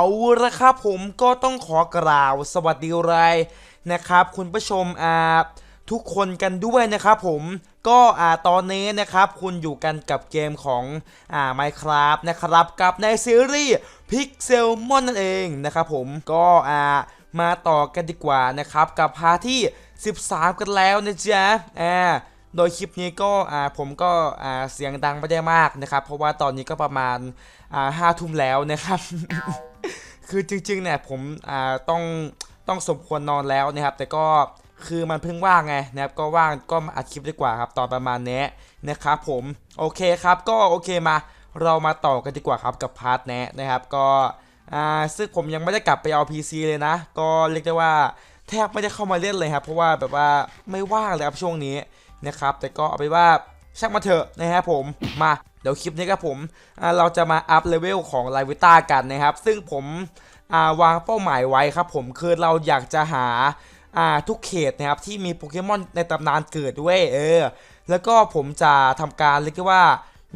เอาละครับผมก็ต้องขอกล่าวสวัสดีไรายนะครับ คุณผู้ชมอ่าทุกคนกันด้วยนะครับผมก็อ่าตอนนี้นะครับ คุณอยู่กันกับเกมของอ่า Minecraft นะครับกับในซีรีส์ Pixelmon นั่นเองนะครับผมก็อ่ามาต่อกันดีกว่านะครับ กับพาที่ 13 กันแล้วนะจ๊ะอ่าโดยคลิปนี้ก็อ่าผมก็อ่าเสียงดังไม่ได้มากนะครับ เพราะว่าตอนนี้ก็ประมาณอ่าห้าทุ่มแล้วนะครับ คือจริงๆเนี่ยผมอ่าต้องต้องสมควรนอนแล้วนะครับ แต่ก็คือมันเพิ่งว่างไงนะครับก็ว่างก็มาอัดคลิปดีกว่าครับตอนประมาณนี้นะครับผมโอเคครับก็โอเคมา เรามาต่อกันดีกว่าครับกับพาร์ทแนะนะครับก็อ่าซึ่งผมยังไม่ได้กลับไปเอา PC เลยนะ ก็เรียกได้ว่าแทบไม่ได้เข้ามาเล่นเลยครับเพราะว่าแบบว่าไม่ว่างเลยครับช่วงนี้นะครับแต่ก็เอาไปว่าช่างมาเถอะนะครับผมมาเดี๋ยวคลิปนี้ครับผมเราจะมาอัพเลเวลของไลวิต้ากันนะครับ ซึ่งผม วางเป้าหมายไว้ครับผมคือเราอยากจะหาอ่าทุกเขตนะครับที่มีโปเกมอนในตำนานเกิดด้วยเออ แล้วก็ผมจะทำการเรียกว่า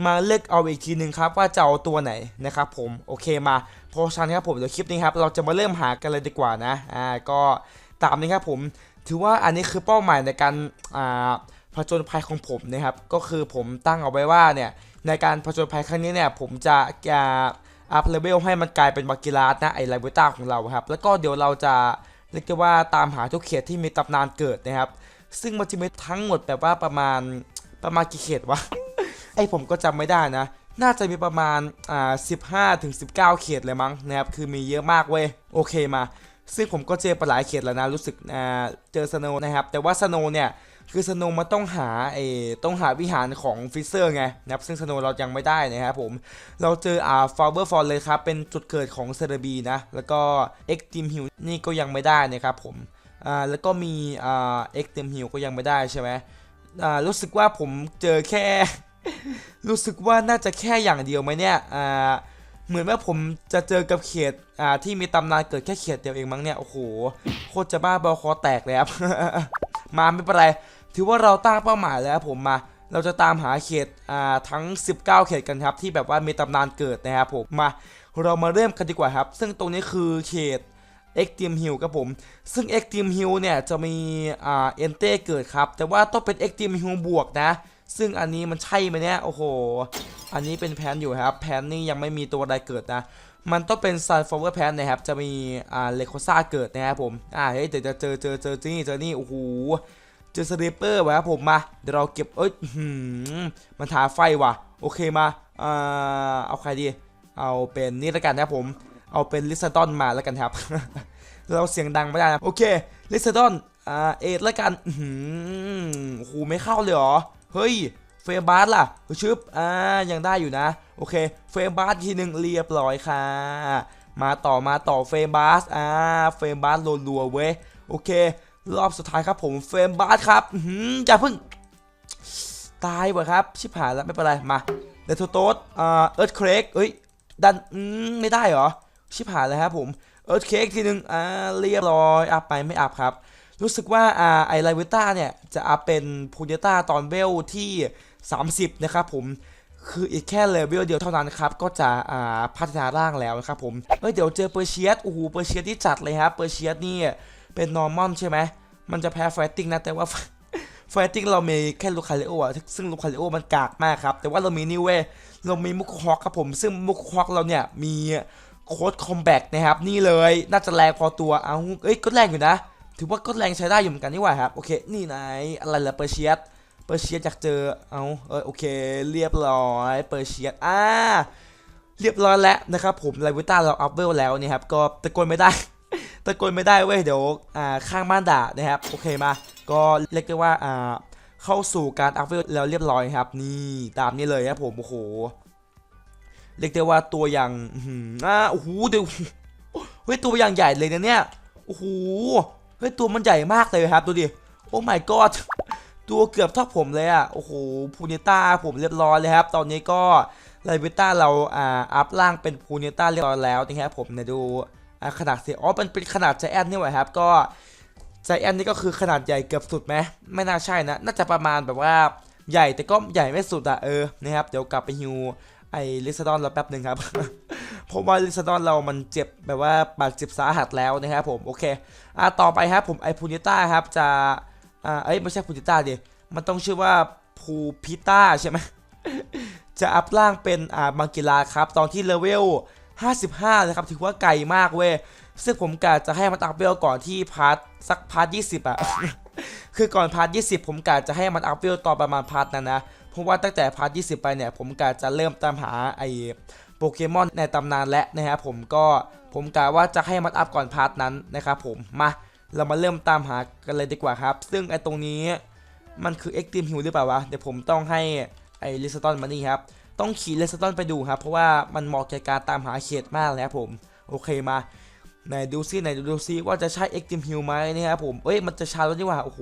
มาเลือกเอาอีกทีหนึ่งครับว่าจะเอาตัวไหนนะครับผมโอเคมาเพราะฉะนั้นครับผมเดี๋ยวคลิปนี้ครับเราจะมาเริ่มหากันเลยดีกว่านะอ่าก็ตามนี้ครับผมถือว่าอันนี้คือเป้าหมายในการอ่าผจญภัยของผมนะครับ ก็คือผมตั้งเอาไว้ว่าเนี่ยในการผจญภัยครั้งนี้เนี่ยผมจะจะ อัพเลเวลให้มันกลายเป็นบากิลาสนะไอไลเวต้าของเราครับ แล้วก็เดี๋ยวเราจะเรียกว่าตามหาทุกเขตที่มีตำนานเกิดนะครับ ซึ่งมันจะมีทั้งหมดแบบว่าประมาณประมาณกี่เขตวะไอผมก็จำไม่ได้นะ น่าจะมีประมาณอ่า15ถึง19เก้าเขตเลยมั้งนะครับ คือมีเยอะมากเว้ย โอเคมา ซึ่งผมก็เจอไปหลายเขตแล้วนะ รู้สึกอ่าเจอสโนนะครับ แต่ว่าสโนเนี่ย คือสโนมันต้องหาไอ้ต้องหาวิหารของฟิเซอร์ไงนะครับซึ่งสโนเรายังไม่ได้นะครับผมเราเจออ่าฟาวเวอร์ฟอลเลยครับเป็นจุดเกิดของเซเลบีนะแล้วก็เอ็กติมฮิลนี่ก็ยังไม่ได้นะครับผมอ่าแล้วก็มีอ่าเอ็กติมฮิลก็ยังไม่ได้ใช่ไหมอ่ารู้สึกว่าผมเจอแค่ รู้สึกว่าน่าจะแค่อย่างเดียวไหมเนี่ยอ่าเหมือนว่าผมจะเจอกับเขตอ่าที่มีตำนานเกิดแค่เขตเดียวเองมั้งเนี่ยโอ้โหโคตรจะบ้าบอคอแตกเลยครับ มาไม่เป็นไร ถือว่าเราตั้งเป้าหมายแล้วผมมา เราจะตามหาเขตอ่าทั้ง 19 เขตกันครับที่แบบว่ามีตำนานเกิดนะครับผมมา เรามาเริ่มกันดีกว่าครับ ซึ่งตรงนี้คือเขต Extreme Hill ครับผม ซึ่ง Extreme Hill เนี่ยจะมีอ่าเอนเต้เกิดครับ แต่ว่าต้องเป็น Extreme Hill บวกนะ ซึ่งอันนี้มันใช่ไหมเนี่ย โอ้โห อันนี้เป็นแพนอยู่ครับแพนนี่ยังไม่มีตัวใดเกิดนะ มันต้องเป็น Sunflower Pan นนะครับ จะมีอ่าเลโคซ่าเกิดนะครับผม อ่าเฮ้ยเดี๋ยวจะเจอเจอเจอเจอนี่เจอนี่โอ้โหเจอสลิปเปอร์ไว้ครับผมมา เดี๋ยวเราเก็บเอ้ยหือมันทาไฟว่ะ โอเคมาอ่าเอาใครดี เอาเป็นนี่ล้วกันนะครับผม เอาเป็นลิซาดอนมาแล้วกันครับ เราเสียงดังไม่ได้นะโอเคลิซาดอนอ่าเอ็ดล้วกันอื้อหือโอ้โหไม่เข้าเลยเหรอ เฮ้ยเฟรมบาร์ล่ะชึบอ่ายังได้อยู่นะ โอเค เฟรมบาร์ทีหนึ่งเรียบร้อยค่ะ มาต่อมาต่อเฟรมบาร์อ่า เฟรมบาร์รัวๆเว้ย โอเค รอบสุดท้ายครับผม เฟรมบาร์ครับหืออย่าพิ่ง ตายว่ะครับ ชิบหายแล้วไม่เป็นไร มาเดทโตสอ่า เอิร์ธเครกเอ้ย ดัน อืม ไม่ได้เหรอ ชิบหายแล้วครับผม เอิร์ธเครกทีหนึ่งอ่า เรียบร้อย อัพไปไม่อัพครับรู้สึกว่าอ่าไอไลเวต้าเนี่ย จะอัพเป็นพูเนต้าตอนเวลที่ 30 นะครับผม คืออีกแค่เลเวลเดียวเท่านั้นครับ ก็จะอ่าพัฒนาร่างแล้วนะครับผม เฮ้ย เดี๋ยวเจอเปอร์เชียสโอ้โหเปอร์เชียสที่จัดเลยครับเปอร์เชียสนี่เป็นนอร์มอนใช่ไหมมันจะแพ้ไฟติ้งนะ แต่ว่าไฟติ้งเรามีแค่ลูคาริโออะซึ่งลูคาริโอมันกากมากครับ แต่ว่าเรามีนี่เว้ยเรามีมุกฮอกครับผม ซึ่งมุกฮอกเราเนี่ยมีโค้ดคอมแบกนะครับ นี่เลยน่าจะแรงพอตัวเอาเอ้ยก็แรงอยู่นะ ถือว่าก็แรงใช้ได้อยู่เหมือนกันนี่หว่าครับโอเค นี่ไหนอะไรล่ะเปอร์เชียส เปอร์เชียสอยากเจอ เอาเออโอเค เรียบร้อย เปอร์เชียสอ่าเรียบร้อยแล้วนะครับผมไลวิต้าเราอัพเวลแล้วนี่ครับ ก็ตะโกนไม่ได้ ตะโกนไม่ได้เว้ย เดี๋ยว อ่า ข้างบ้านด่านะครับ โอเคมา ก็เรียกได้ว่า อ่า เข้าสู่การอัพเวลแล้วเรียบร้อยครับ นี่ตามนี้เลยครับผม โอ้โห เรียกได้ว่าตัวอย่างอ่า โอ้โห เดี๋ยว เฮ้ย ตัวอย่างใหญ่เลยนะเนี่ย โอ้โห เฮ้ย ตัวมันใหญ่มากเลยครับ ดูดิ โอ้ my god ตัวเกือบเท่าผมเลยอะ โอ้โหพูเนต้าผมเรียบร้อยเลยครับ ตอนนี้ก็ไลเวต้าเราอ่าอัพร่างเป็นพูเนต้าเรียบร้อยแล้วนะครับผมเนี่ยดูขนาดเสียอ๋อมันเป็นขนาดใจแอนนี่หว่าครับ ก็ใจแอนนี่ก็คือขนาดใหญ่เกือบสุดไหมไม่น่าใช่นะ น่าจะประมาณแบบว่าใหญ่แต่ก็ใหญ่ไม่สุดอะเออนะครับเดี๋ยวกลับไปฮิวไอ้ลิซาดอนเราแป๊บหนึ่งครับ เพราะว่าลิซาดอนเรามันเจ็บแบบว่าบาดเจ็บสาหัสแล้วนะครับผมโอเคอ่าต่อไปครับผมไอพูนิต้าครับจะ อ่าเอ้ยไม่ใช่พูนิต้าดิมันต้องชื่อว่าพูพิต้าใช่ไหมจะอัพร่างเป็นอ่าบังกิลาครับตอนที่เลเวล 55 นะครับ ถือว่าไกลมากเว้ย ซึ่งผมกะจะให้มันอัพเวลก่อนที่พาร์ทสักพาร์ท20 อะ คือก่อนพาร์ท20 ผมกะจะให้มันอัพเวลตอนประมาณพาร์ทนั้นนะ เพราะว่าตั้งแต่พาร์ท20 ไปเนี่ย ผมกะจะเริ่มตามหาไอ้โปเกมอนในตำนานและนะครับผมก็ผมกะว่าจะให้มันอัพก่อนพาร์ทนั้นนะครับผมมา เรามาเริ่มตามหากันเลยดีกว่าครับ ซึ่งไอ้ตรงนี้มันคือ Extreme Hill หรือเปล่าวะ เดี๋ยวผมต้องให้ไอ้ลิสตันมานี่ครับ ต้องขี่เลสตันไปดูครับ เพราะว่ามันเหมาะแก่การตามหาเขตมากเลยครับผม โอเคมาไหนดูซิไหนดูซิว่าจะใช่เอ็กติมฮิลไหมนะครับผม เอ้ยมันจะชาแล้วนี่ว่าโอ้โห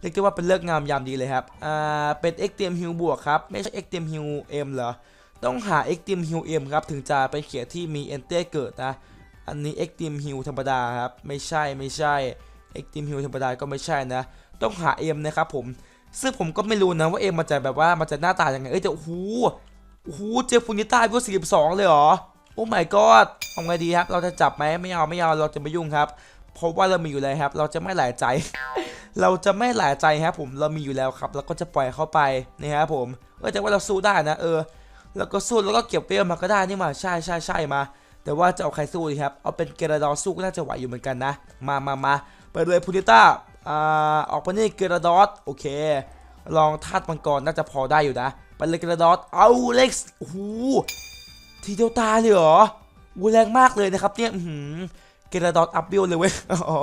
เรียกได้ว่าเป็นเลิกงามยามดีเลยครับอ่าเป็นเอ็กติมฮิลบวกครับไม่ใช่เอ็กติมฮิลเอ็มเหรอต้องหาเอ็กติมฮิลเอ็มครับถึงจะเป็นเขตที่มีเอนเต้เกิดนะ อันนี้เอ็กติมฮิลธรรมดาครับ ไม่ใช่ไม่ใช่เอ็กติมฮิลธรรมดาก็ไม่ใช่นะ ต้องหาเอ็มนะครับผม ซึ่งผมก็ไม่รู้นะว่าเอ็มมันจะแบบว่ามันจะหน้าตาอยังไง เอ้ยแต่โอ้โหโอ้โหเจอฟูนิต้าอายุ42เลยเหรอ โอ้ my god ทำไงดีครับ เราจะจับไหมไม่เอาไม่เอาเราจะไม่ยุ่งครับ เพราะว่าเรามีอยู่แล้วครับ เราจะไม่หลายใจ เราจะไม่หลายใจครับผมเรามีอยู่แล้วครับ แล้วก็จะปล่อยเข้าไปนะครับผม เออแต่ว่าเราสู้ได้นะ เออ แล้วก็สู้แล้วก็เก็บเวลมาก็ได้นี่มาใช่ใช่ใช่มา แต่ว่าจะเอาใครสู้ดีครับ เอาเป็นเกราดอสู้ก็น่าจะไหวอยู่เหมือนกันนะ มามามาไปเลยพูนิต้าอ่าออกไปนี่เกราดอสโอเค ลองธาตุมังกรน่าจะพอได้อยู่นะ ไปเลยเกระดอสเอาเล็กซ์โอ้โหทีเดียวตายเลยเหรอวูแรงมากเลยนะครับเนี่ยเกระดอสอัพบิลเลยเว้ยอ๋อ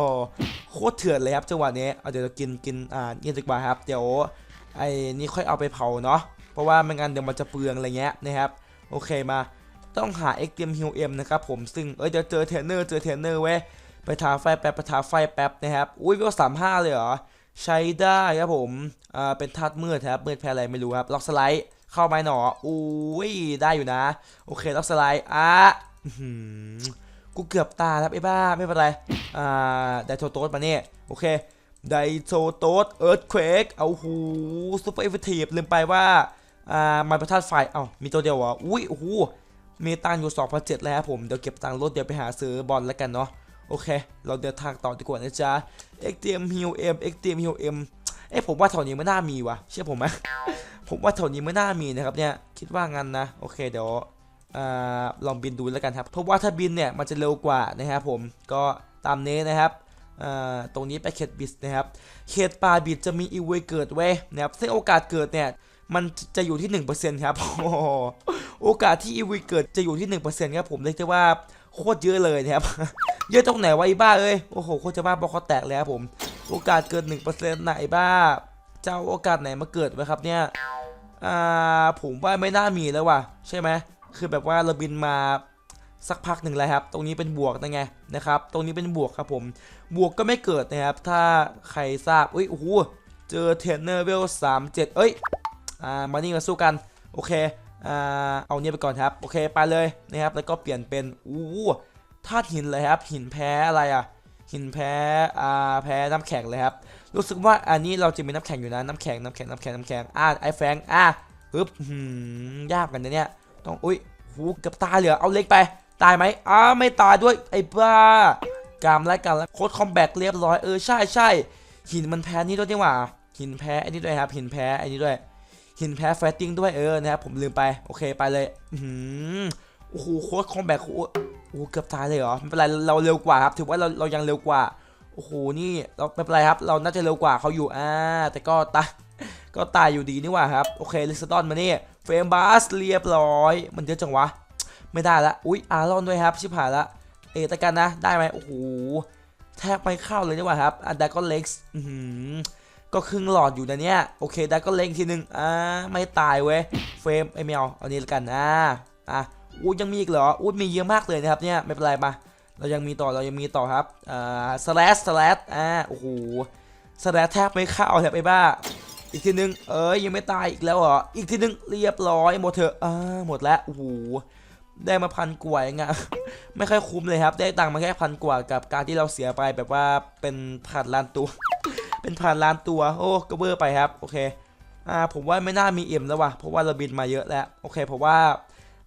โคตรเถื่อนเลยครับจังหวะนี้เอาเดี๋ยวเรากินกินอ่าเย็นดีกว่าครับ เดี๋ยวไอ้นี่ค่อยเอาไปเผาเนาะเพราะว่าไม่งั้นเดี๋ยวมันจะเปลืองอะไรเงี้ยนะครับโอเคมา ต้องหา x t m h e a l M นะครับผมซึ่งเอ้ยเดี๋ยวเจอเทรนเนอร์เจอเทรนเนอร์เว้ยไปทาไฟแป๊บไปทาไฟแป๊บนะครับอุ้ยก็สามห้าเลยเหรอใช้ได้ครับผมอ่าเป็นธาตุมืดครับมืดแพ้อะไรไม่รู้ครับล็อกสไลด์เข้าไหมหนออุ้ยได้อยู่นะ โอเคล็อกสไลด์อะกูเกือบตายแล้วไอ้บ้าไม่เป็นไรอ่าไดโทโตสมาเนี่ยโอเคไดโทโตสเอิร์ธเควกเอาหูซูเปอร์เอฟเฟกตีฟลืมไปว่าอ่ามันประธาตุไฟเอ้ามีตัวเดียวเหรออุ้ยโอ้โห มีตังอยู่2,007แล้วครับผมเดี๋ยวเก็บตังค์รถเดี๋ยวไปหาซื้อบอลแล้วกันเนาะโอเค เราเดินทางต่อดีกว่านะจ๊ะ XTM Heal M XTM Heal M เอ้ยผมว่าแถวนี้ไม่น่ามีวะเชื่อผมไหมผมว่าแถวนี้ไม่น่ามีนะครับเนี่ยคิดว่างั้นนะโอเคเดี๋ยวอลองบินดูแล้วกันครับเพราะว่าถ้าบินเนี่ยมันจะเร็วกว่านะครับผมก็ตามนี้นะครับตรงนี้ไปเขตบิสนะครับเขตป่าบิดจะมีอีเวเกิดไว้นะครับซึ่งโอกาสเกิดเนี่ย มันจะอยู่ที่ 1%ครับโอ้โหโอกาสที่อีวยเกิดจะอยู่ที่ 1%ครับผมเรียกได้ว่าโคตรเยอะเลยนะครับ เยอะตรงไหนวะไอ้บ้าเอ้ยโอ้โหโคตรจะบ้าบอคอแตกเลยครับผม โอกาสเกิด1%ไหนะไอ้บ้าเจ้าโอกาสไหนมาเกิดไว้ครับเนี่ยอ่าผมว่าไม่น่ามีแล้วว่ะใช่ไหมคือแบบว่าเราบินมาสักพักหนึ่งแล้วครับ ตรงนี้เป็นบวกนะไงนะครับ ตรงนี้เป็นบวกครับผม บวกก็ไม่เกิดนะครับ ถ้าใครทราบอุ้ย โอ้โห เจอเทรนเนอร์เวลสามเจ็ดเอ้ย อ่ามานี่มาสู้กันโอเคอ่าเอาเนี่ยไปก่อนครับโอเคไปเลยนะครับแล้วก็เปลี่ยนเป็นอู้ธาตุหินเลยครับ หินแพ้อะไรอะหินแพ้อ่าแพ้น้ำแข็งเลยครับรู้สึกว่าอันนี้เราจะมีน้ำแข็งอยู่นะน้ำแข็งน้ำแข็งน้ำแข็งน้ำแข็งอ่าไอแฟงอะปึ๊บหืมยากกันนะเนี่ยต้องอุ้ยหูเกับตายเหลือเอาเล็กไปตายไหมอ้าไม่ตายด้วยไอ้บ้ากามแล้วกันแล้วโค้ดคอมแบทเรียบร้อยเออใช่ใช่หินมันแพ้นี่ด้วยนี่หว่าหินแพ้อ้นี่ด้วยครับหินแพ้อ้นี่ด้วย หินแพ้แฟตติ้งด้วยเออนะครับผมลืมไปโอเคไปเลยอือโอ้โหโค้ดคอมแบทโอ้โหโอ้โหเกือบตายเลยเหรอไม่เป็นไรเราเร็วกว่าครับ ถือว่าเราเรายังเร็วกว่าโอ้โหนี่เราไม่เป็นไรครับ เราน่าจะเร็วกว่าเขาอยู่อ่าแต่ก็ตายก็ตายอยู่ดีนี่ว่าครับโอเคลิสตอนมานี่เฟรมบัสเรียบร้อย มันเยอะจังวะ ไม่ได้ละอุ๊ยอารอนด้วยครับชิบหายละเอตะกันนะได้ไหมโอ้โหแทบไม่เข้าเลยนี่ว่าครับอันดาก็เล็กซ์อือ ก็ครึ่งหลอดอยู่นะเนี่ยโอเคได้ก็เล็งทีนึงอ่าไม่ตายเว้ยเฟรมไอ้แมวเอานี้ล้วกันอ่าอะอู้ยังมีอีกเหรออู้มีเยอะมากเลยนะครับเนี่ยไม่เป็นไรมาเรายังมีต่อเรายังมีต่อครับอ่าสแลสสแลสอ่าโอ้โหสแลสแทบไม่เข้าแทบไอ้บ้าอีกทีนึงเอ้ยยังไม่ตายอีกแล้วเหรออีกทีนึงเรียบร้อยหมดเถอะอ่าหมดแล้วโอ้โหได้มาพันกว่าเองอะไม่ค่อยคุ้มเลยครับ ได้ตังค์มาแค่พันกว่ากับการที่เราเสียไปแบบว่าเป็นพันล้านตัว เป็นพันล้านตัว โอ้ก็เบอร์ไปครับ โอเค อ่า ผมว่าไม่น่ามีเอ็มแล้วว่ะ เพราะว่าเราบินมาเยอะแล้ว โอเคผมว่า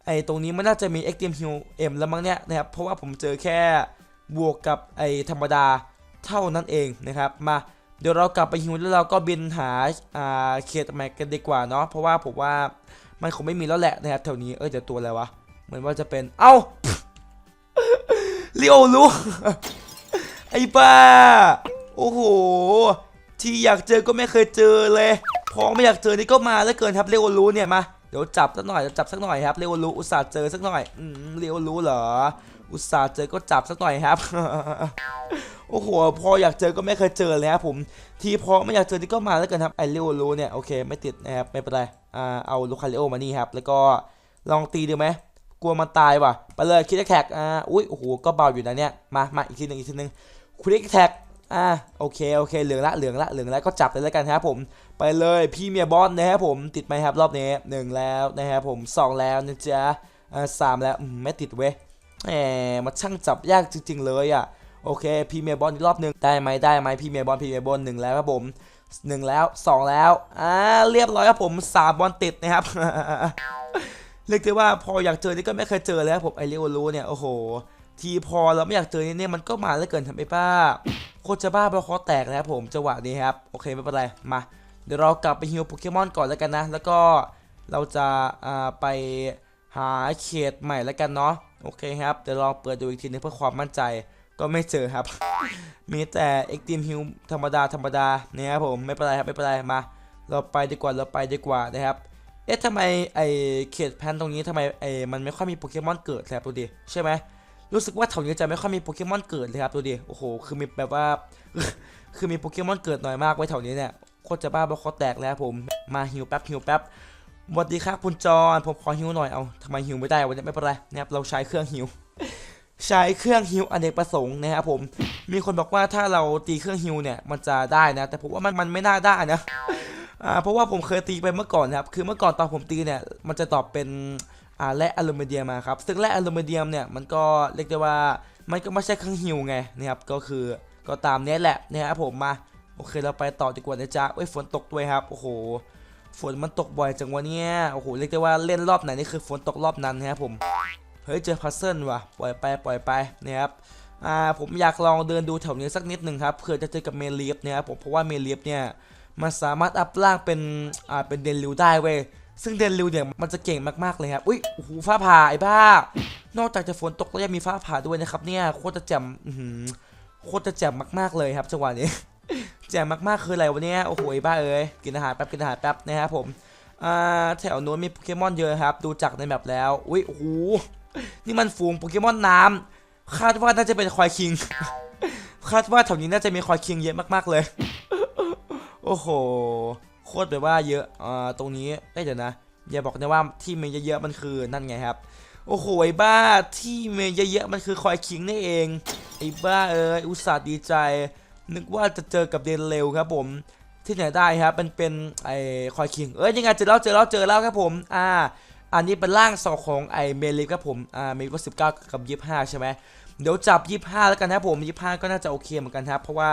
ไอตรงนี้ไมันน่าจะมี Extreme Heal M แล้วมั้งเนี่ยนะครับ เพราะว่าผมเจอแค่บวกกับไอธรรมดาเท่านั้นเองนะครับ มาเดี๋ยวเรากลับไปฮิวแล้วเราก็บินหาอ่าเขตแม็กกันดีกว่าเนาะ เพราะว่าผมว่ามันคงไม่มีแล้วแหละนะครับแถวนี้ เออเดี๋ยวตัวอะไรวะ เหมือนว่าจะเป็น เอ้าลิโอรู้ไอ้บ้า โอ้โห ที่อยากเจอก็ไม่เคยเจอเลยพอไม่อยากเจอนี่ก็มาแล้วเกินครับเรโอรู้เนี่ยมาเดี๋ยวจับสักหน่อยจับสักหน่อยครับเรโอรู้อุตส่าห์เจอสักหน่อยอืมเรโอรู้เหรอ อุตส่าห์เจอก็จับสักหน่อยครับ โอ้โห พออยากเจอก็ไม่เคยเจอเลยครับผม ทีพอไม่อยากเจอนี่ก็มาแล้วเกันครับไอเรโอรู้เนี่ยโอเคไม่ติดนะครับไม่เป็นไรอ่าเอาลูคาริโอมานี่ครับ แล้วก็ลองตีดูไหมกลัวมันตายว่ะไปเลยคิดแท็กอ่าอุ้ยโอ้โหก็เบาอยู่นะเนี่ยมามาอีกทีหนึ่งอีกทีหนึ่งคิดแท็ก อ่าโอเคโอเคเหลืองละเหลืองละเหลืองละก็จับเลยแล้วกันครับผมไปเลยพี่เมียบอสนะครับผมติดไหมครับรอบนี้หนึ่งแล้วนะครับผมสองแล้วนะจ๊ะอ่าสามแล้วอืมไม่ติดเว้ยแหมมันช่างจับยากจริง ๆ เลยอะโอเคพี่เมียบอลอีกรอบหนึ่งได้ไหมได้ไหมพี่เมียบอลพี่เมียบอลหนึ่งแล้วครับผมหนึ่งแล้วสองแล้วอ่าเรียบร้อยครับผมสามบอลติดนะครับเรียกได้ว่าพออยากเจอนี่ก็ไม่เคยเจอแล้วผมไอเรียวรู้เนี่ยโอ้โห ทีพอเราไม่อยากเจอเนี่ยมันก็มาแล้วเกินทำไอ้ป้าโคตรจะบ้าเพราะคอแตกแล้วผมจังหวะนี้ครับโอเคไม่เป็นไรมาเดี๋ยวเรากลับไปฮิวโปเกมอนก่อนแล้วกันนะ แล้วก็เราจะไปหาเขตใหม่แล้วกันเนาะโอเคครับเดี๋ยวเราเปิดดูอีกทีนึงเพื่อความมั่นใจก็ไม่เจอครับ มีแต่เอ็กตีมฮิวธรรมดาธรรมดาเนี่ยครับผมไม่เป็นไรครับไม่เป็นไรมา เราไปดีกว่าเราไปดีกว่านะครับเอ๊ะทำไมไอเขตแพนตรงนี้ทำไมไอมันไม่ค่อยมีโปเกมอนเกิดแลบดูดิใช่ไหม รู้สึกว่าแถวนี้จะไม่ค่อยมีโปเกมอนเกิดเลยครับดูดิโอ้โหคือมีแบบว่า คือมีโปเกมอนเกิดน้อยมากไว้แถวนี้เนี่ยโคตรจะบ้าบอคอแตกแล้วครับผมมาฮิวแป๊บฮิวแป๊บสวัสดีครับคุณจอนผมขอฮิวหน่อยเอาทำไมฮิวไม่ได้วันนี้ไม่เป็นไรนะครับเราใช้เครื่องฮิวใช้เครื่องฮิวอเนกประสงค์นะครับผม มีคนบอกว่าถ้าเราตีเครื่องฮิวเนี่ยมันจะได้นะ แต่ผมว่ามันมันไม่น่าได้นะ อ่า เพราะว่าผมเคยตีไปเมื่อก่อนนะครับ คือเมื่อก่อนตอนผมตีเนี่ย มันจะตอบเป็น แร่อลูมิเนียมมาครับซึ่งแร่อลูมิเนียมเนี่ยมันก็เรียกได้ว่ามันก็ไม่ใช่เครื่องฮิวไงนะครับก็คือก็ตามนี้แหละนะครับผมมาโอเคเราไปต่อดีกว่านะจ๊ะเอ้ยฝนตกด้วยครับโอ้โหฝนมันตกบ่อยจังวะเนี่ยโอ้โหเรียกได้ว่าเล่นรอบไหนนี่คือฝนตกรอบนั้นนะครับผมเฮ้ยเจอพัซเซิลว่ะปล่อยไปปล่อยไปนะครับอ่าผมอยากลองเดินดูแถวนี้สักนิดหนึ่งครับเผื่อจะเจอกับเมลีฟนะครับผมเพราะว่าเมลีฟเนี่ยมันสามารถอัพร่างเป็นอ่าเป็นเดนริวได้เว้ย ซึ่งเดนริวเนี่ยมันจะเก่งมากๆเลยครับ อุ้ยโอ้โหฟ้าผ่าไอ้บ้า นอกจากจะฝนตกแล้วยังมีฟ้าผ่าด้วยนะครับเนี่ยโคตรจะแจ่มโคตรจะแจ่มมากๆเลยครับจังหวะนี้ แจ่มมากๆคืออะไรวะเนี่ย โอ้โหไอ้บ้าเอ้ย กินอาหารแป๊บกินอาหารแป๊บนะครับผม อ่าแถวนู้นมีโปเกมอนเยอะครับ ดูจากในแมปแล้ว อุ้ยโอ้โห นี่มันฝูงโปเกมอนน้ำคาดว่าน่าจะเป็นควายคิง คาดว่าแถวนี้น่าจะมีควายคิงเยอะมากๆเลย โอ้โห โคตรแบบว่าเยอะอ่าตรงนี้เอ้เดี๋ยวนะอย่าบอกนะว่าที่มีเยอะๆมันคือนั่นไงครับ โอ้โหไอ้บ้าที่มีเยอะๆมันคือควายคิงนี่เองไอ้บ้าเอ้ยอุตส่าห์ดีใจ นึกว่าจะเจอกับเดนเร็วครับผมที่ไหนได้ครับมันเป็นไอ้ควายคิงเอ้ยยังไงเจอแล้วเจอแล้วเจอแล้วครับผมอ่าอันนี้เป็นร่างสองของไอเมลิครับผม อ่า เมีว่าสิบเก้ากับยี่ห้าใช่ไหม เดี๋ยวจับยี่ห้าแล้วกันนะครับผมยี่ห้าก็น่าจะโอเคเหมือนกันครับ เพราะว่า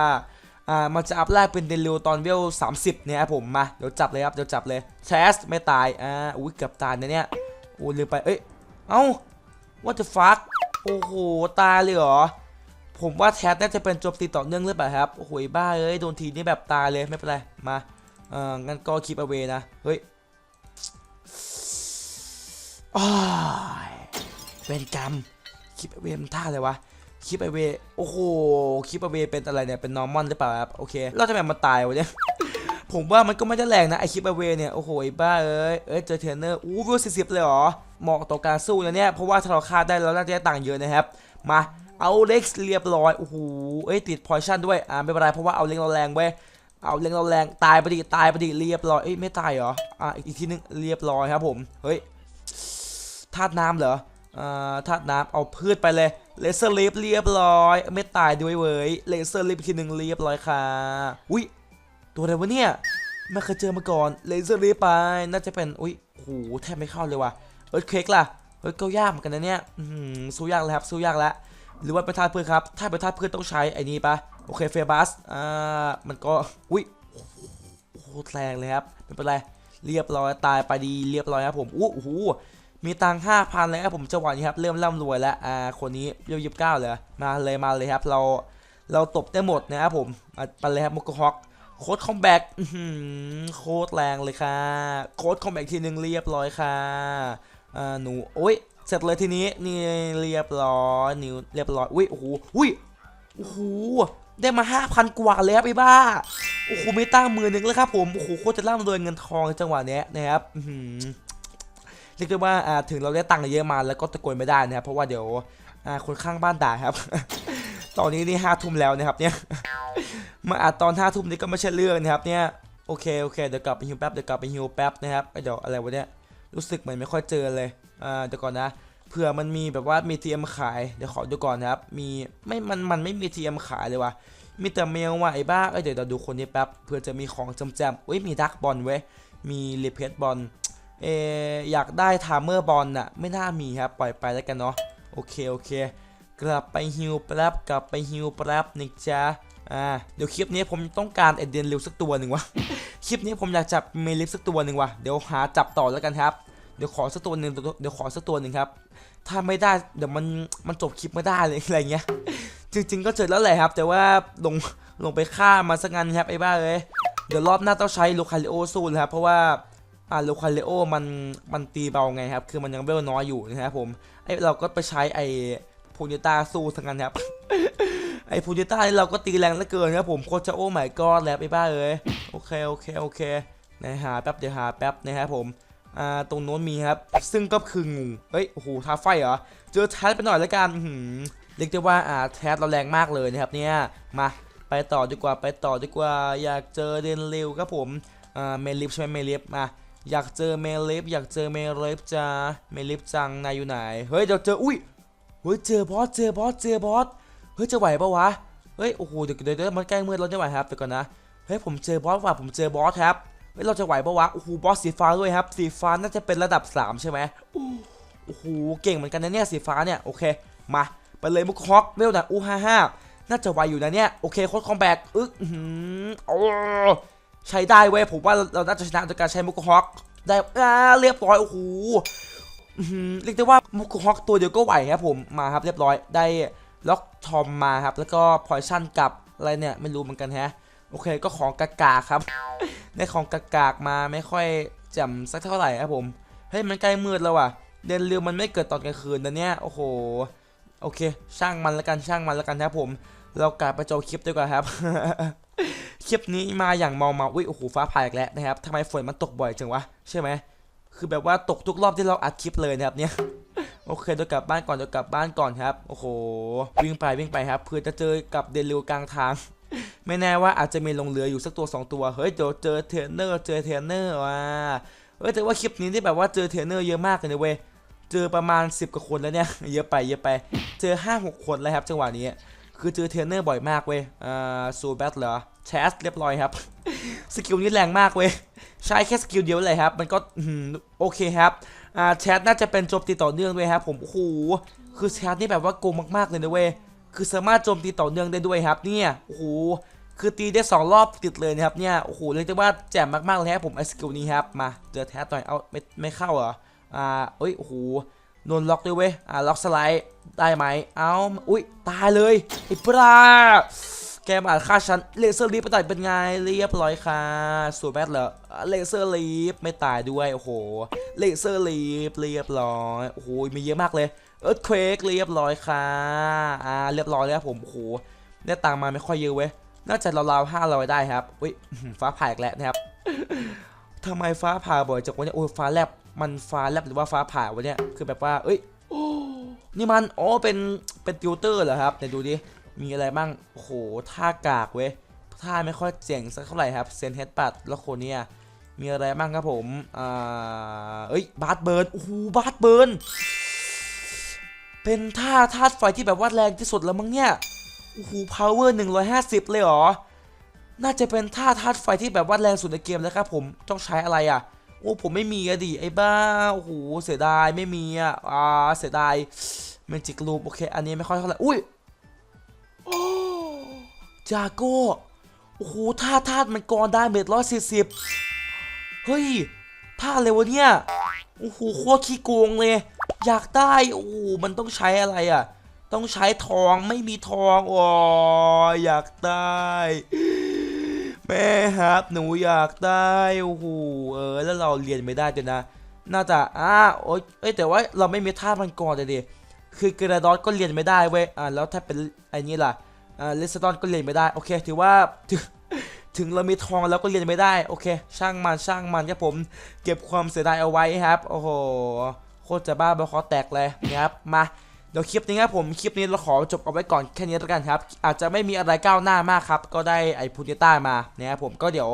อ่ามันจะอัพแรกเป็นเดลิวตอนเวลสามสิบเนี่ยครับผมมาเดี๋ยวจับเลยครับเดี๋ยวจับเลยแชสไม่ตายอ่าอุ้ยเกือบตายนะเนี่ยอู้ลืมไปเอ้ยเอ้า what the fuck โอ้โหตายเลยเหรอผมว่าแทสน่าจะเป็นโจมตีต่อเนื่องหรือเปล่าครับโอ้โหบ้าเอ้ยโดนทีนี่แบบตายเลยไม่เป็นไรมาเอองั้นก็คีปเอาไว้นะเฮ้ยอ้าเป็นกรรมคลิปเวมันท่าอะไรวะ คลิปเวโอ้โหคลิปเวเป็นอะไรเนี่ยเป็นนอร์มอนหรือเปล่าครับโอเคเราจะแบบมันตายวะเนี่ยผมว่ามันก็ไม่ได้แรงนะไอคลิปเวเนี่ยโอ้โหไอบ้าเอ้ยเอ้ยเจอเทรนเนอร์อู้วิวสี่สิบเลยเหรอเหมาะต่อการสู้นะเนี่ยเพราะว่าถ้าเราฆ่าได้เราน่าจะได้ตังค์เยอะนะครับมาเอาเล็กเรียบร้อยโอ้โหเอ้ยติดพอยชั่นด้วยอ่าไม่เป็นไรเพราะว่าเอาเล็กเราแรงเว้ยเอาเล็กเราแรงตายไปดิตายไปดิเรียบร้อยเอ้ยไม่ตายเหรออ่าอีกทีนึงเรียบร้อยครับผมเฮ้ยธาตุน้ำเหรออ่าธาตุน้ำเอาพืชไปเลย เลเซอร์ลิฟเรียบร้อย ไม่ตายด้วยเว้ยเลเซอร์ลิฟทีหนึ่งเรียบร้อยค่ะอุ้ยตัวอะไรวะเนี่ยไม่เคยเจอมาก่อนเลเซอร์ลิฟไปน่าจะเป็นอุ้ยโหแทบไม่เข้าเลยว่ะเอิร์ธเค้กล่ะเฮ้ยก็ยากเหมือนกันนะเนี่ยอืมสู้ยากแล้วครับสู้ยากแล้วหรือว่าเป็นธาตุพืชครับ ถ้าเป็นธาตุพืชต้องใช้ไอ้นี้ปะโอเคเฟบัสอ่ามันก็อุ้ยโอ้โหแรงเลยครับไม่เป็นไรเรียบร้อยตายไปดีเรียบร้อยครับผมอู้หู มีตังค์ห้าพันแล้วครับผมจังหวะนี้ครับเริ่มร่ำรวยแล้วอ่าคนนี้เรียวยิบเก้าเลยมาเลยมาเลยครับ เราเราตบได้หมดนะครับผมอะไปเลยครับมุกฮอกโค้ดคอมแบกโค้ดแรงเลยค่ะ โค้ดคอมแบกทีหนึ่งเรียบร้อยค่ะอ่าหนูโอ้ยเสร็จเลยทีนี้นี่เรียบร้อยนิวเรียบร้อยอุ้ยโอ้โหอุ้ยโอ้โหได้มาห้าพันกว่าแล้วไอ้บ้าโอ้โหไม่ตั้งมือหนึ่งแล้วครับผมโอ้โหโคตรจะร่ำรวยเงินทองจังหวะเนี้ยนะครับอื รียกได้ว่าถึงเราได้ตังค์เยอะมาแล้วก็ตะโกนไม่ได้นะครับเพราะว่าเดี๋ยวคนข้างบ้านด่าครับ ตอนนี้นี่ห้าทุ่มแล้วนะครับเนี่ยมาอาจตอนห้าทุ่มนี่ก็ไม่ใช่เรื่องนะครับเนี่ยโอเคโอเคเดี๋ยวกลับไปฮิวแป๊บเดี๋ยวกลับไปฮิวแป๊บนะครับไอเดี๋ยวอะไรวะเนี่ยรู้สึกเหมือนไม่ค่อยเจอเลยอ่าเดี๋ยวก่อนนะเผื่อมันมีแบบว่ามีทีเอ็มขายเดี๋ยวขอดูก่อนนะครับมีไม่มันมันไม่มีทีเอ็มขายเลยว่ะมีแต่เมลว่ะไอ้บ้าเอ้ยเดี๋ยวเราดูคนนี้แป๊บเผื่อจะมีของจำแจมๆอุ้ยมีดักบอลเว้ยมีรีเพสบอล เออยากได้ทามเมอร์บอลน่ะไม่น่ามีครับปล่อยไปแล้วกันเนาะโอเคโอเค กลับไปฮิวแป๊บกลับไปฮิวแป๊บนิกจ้าอ่าเดี๋ยวคลิปนี้ผมต้องการเอเดนริวสักตัวหนึ่งวะคลิปนี้ผมอยากจับเมลิฟสักตัวหนึ่งวะเดี๋ยวหาจับต่อแล้วกันครับเดี๋ยวขอสักตัวหนึ่งเดี๋ยวขอสักตัวหนึ่งครับถ้าไม่ได้เดี๋ยวมันมันจบคลิปไม่ได้เลยอะไรเงี้ยจริงๆก็เจอแล้วแหละครับ แต่ว่าลงลงไปฆ่ามาสักงันครับไอ้บ้าเลยเดี๋ยวรอบหน้าต้องใช้ลูคาริโอสู้นะครับเพราะว่า อ่าลูคาเลโอมันมันตีเบาไงครับ คือมันยังเวลน้อยอยู่นะครับผมไอเราก็ไปใช้ไอพูนิต้าสู้ทั้งนั้นครับ ไอพูนิต้านี่เราก็ตีแรงเหลือเกินครับผมโคชโอ้หมายกอดแล้วไปบ้าเอ้ยโอเคโอเคโอเคนะหาแป๊บเดี๋ยวหาแป๊บนะครับผมอ่าตรงโน้นมีครับ ซึ่งก็คืองูเฮ้ยโอ้โหท้าไฟเหรอเจอแทสไปหน่อยแล้วกันหือเรียกได้ว่าอ่าแทสเราแรงมากเลยนะครับเนี่ยมาไปต่อดีกว่าไปต่อดีกว่าอยากเจอเดนเร็วครับผมอ่าเมลิฟใช่ไหมเมลิฟมา อยากเจอเมลิฟอยากเจอเมลิฟจ้าเมลิฟจังนายอยู่ไหน เฮ้ยเดี๋ยวเจออุ้ยเฮ้ยเจอบอสเจอบอสเจอบอสเฮ้ยจะไหวปะวะเฮ้ยโอ้โหเดี๋ยวเดี๋ยวมันใกล้มืดแล้วจะไหวครับเดี๋ยวก่อนนะเฮ้ยผมเจอบอสว่ะผมเจอบอสครับเฮ้ยเราจะไหวปะวะโอ้โหบอสสีฟ้าด้วยครับ สีฟ้าน่าจะเป็นระดับ 3 ใช่ไหมโอ้โหเก่งเหมือนกันนะเนี่ยสีฟ้าเนี่ยโอเคมาไปเลยมุกฮอกเวลนะอู้ห้าห้าน่าจะไหวอยู่นะเนี่ยโอเคโค้ดคอมแบกอึ๊กอือ ใช้ได้เว้ยผมว่าเราน่าจะชนะจากการใช้มุกฮอกได้อ่าเรียบร้อยโอ้โหเรียกได้ว่ามุกฮอกตัวเดียวก็ไหวครับผมมาครับเรียบร้อยได้ล็อกทอมมาครับแล้วก็พอยชั่นกับอะไรเนี่ยไม่รู้เหมือนกันแฮะโอเคก็ของกากาครับได้ของกากากมาไม่ค่อยแจ่มสักเท่าไหร่ครับผมเฮ้ยมันใกล้มืดแล้วว่ะเดินเรือมันไม่เกิดตอนกลางคืนนะเนี่ยโอ้โหโอเค ช่างมันแล้วกันช่างมันแล้วกันครับผม เรากลับไปจบคลิปดีกว่าครับ ลิปนี้มาอย่างเมาเมาอุ้ยโอ้โหฟ้าผ่าอีกแล้วนะครับทำไมฝนมันตกบ่อยจังวะใช่ไหมคือแบบว่าตกทุกรอบที่เราอัดคลิปเลยนะครับเนี่ยโอเคเดี๋ยวกลับบ้านก่อนเดี๋ยวกลับบ้านก่อนครับ โอ้โห วิ่งไปวิ่งไปครับเพื่อจะเจอกับเดลิวกลางทาง ไม่แน่ว่าอาจจะมีลงเรืออยู่สักตัวสองตัวเฮ้ยเดี๋ยวเจอเทรนเนอร์เจอเทรนเนอร์ว่ะเฮ้ยแต่ว่าคลิปนี้ที่แบบว่าเจอเทรนเนอร์เยอะมากเลยนะเว้ยเจอประมาณ 10กว่าคนแล้วเนี่ยเยอะไปเยอะไปเจอ5-6คนแล้วครับจังหวะนี้ คือเจอเทรนเนอร์บ่อยมากเว้ยอ่าซูแบทเหรอแชสเรียบร้อยครับ สกิลนี้แรงมากเว้ย ใช้แค่สกิลเดียวเลยครับ มันก็โอเคครับอ่าแชทน่าจะเป็นโจมตีต่อเนื่องด้วยครับผมโอ้โหคือแชทนี่แบบว่าโกงมากๆเลยนะเว้ยคือสามารถโจมตีต่อเนื่องได้ด้วยครับ เนี่ยโอ้โหคือตีได้สองรอบติดเลยนะครับเนี่ยโอ้โหเรียกได้ว่าแจ่มมากๆเลยครับผมไอ้สกิลนี้ครับมาเจอแทสต่อยเอาไม่ไม่เข้าเหรออ่าเอ้ยโอ้โห โดนล็อกด้วยเว้ย อ่าล็อกสไลด์ได้ไหม เอาอุ้ยตายเลยไอ้ปลาแกมาอาจฆ่าฉันเลเซอร์ลีฟไปต่อยเป็นไงเรียบร้อยค่ะสวยแบทเหรอเลเซอร์ลีฟไม่ตายด้วย โอ้โหเลเซอร์ลีฟเรียบร้อยโอ้โหมีเยอะมากเลยเอิร์ธเควกเรียบร้อยค่ะอ่าเรียบร้อยแล้วผมโอ้โหได้ตังมาไม่ค่อยเยอะเว้ยน่าจะราวๆห้าร้อยได้ครับอุ้ยฟ้าผ่าอีกแล้วนะครับ ทำไมฟ้าผ่าบ่อยจังวะเนี่ยโอ้ฟ้าแลบมันฟ้าแลบหรือว่าฟ้าผ่าวะเนี่ยคือแบบว่า เอ้ยนี่มันอ๋อเป็นเป็นติวเตอร์เหรอครับไหนดูดิมีอะไรบ้างโอ้โหท่ากากเว้ยท่าไม่ค่อยเจ๋งสักเท่าไหร่ครับเซนเฮดปัดแล้วโคนเนี่ยมีอะไรบ้างครับผมอ่าเอ้ยบาร์ดเบิร์นโอ้โหบาร์ดเบิร์นเป็นท่าธาตุไฟที่แบบว่าแรงที่สุดแล้วมั้งเนี่ยโอ้โห power 150เลยเหรอ น่าจะเป็นท่าธาตุไฟที่แบบว่าแรงสุดในเกมแล้วครับผมต้องใช้อะไรอะโอ้ผมไม่มีอะดิไอ้บ้าโอ้โหเสียดายไม่มีอะอ่าเสียดายเมจิกลูปโอเค อันนี้ไม่ค่อยเท่าไหร่อุ้ยโอ้จาโก้โอ้โหท่าธาตุมันกรได้เมตรร้อยสี่สิบเฮ้ยท่าอะไรวะเนี่ยโอ้โหโคตรขี้โกงเลย อยากได้โอ้โหมันต้องใช้อะไรอะ ต้องใช้ทองไม่มีทองอ้ยอยากได้ แม่ครับ หนูอยากได้โอ้โหเออ แล้วเราเรียนไม่ได้ด้วยนะ น่าจะอ่าโอ๊ยเอ้ยแต่ว่าเราไม่มีท่ามันก่อนเลยดิคือกระดอสก็เรียนไม่ได้เว้ยอ่าแล้วถ้าเป็นไอ้นี่ล่ะอ่าเลสตอนก็เรียนไม่ได้โอเค ถือว่าถึงถึงเรามีทองแล้วก็เรียนไม่ได้โอเค ช่างมันช่างมันครับผมเก็บความเสียดายเอาไว้ครับโอ้โหโคตรจะบ้าบอคอแตกเลยนะครับมา เดี๋ยวคลิปนี้ครับผมคลิปนี้เราขอจบเอาไว้ก่อนแค่นี้แล้วกันครับ อาจจะไม่มีอะไรก้าวหน้ามากครับ ก็ได้ไอพูนิต้ามานะครับผมก็เดี๋ยว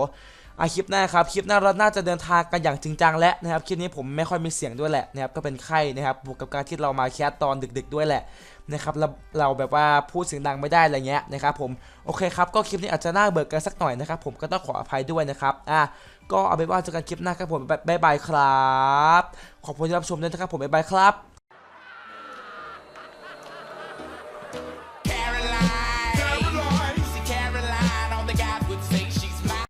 อาคลิปหน้าครับคลิปหน้าเราน่าจะเดินทางกันอย่างจริงจังแล้วนะครับคลิปนี้ผมไม่ค่อยมีเสียงด้วยแหละนะครับก็เป็นไข้นะครับบวกกับการที่เรามาแคสตอนดึก ๆ ด้วยแหละนะครับเราเราแบบว่าพูดเสียงดังไม่ได้อะไรเงี้ยนะครับผมโอเคครับก็คลิปนี้อาจจะน่าเบิกกันสักหน่อยนะครับผมก็ต้องขออภัยด้วยนะครับอะก็เอาไปว่าเจอกันคลิปหน้าครับผมบ๊ายบายครับ ขอบคุณที่รับชมด้วยนะครับผมบ๊ายบายครับ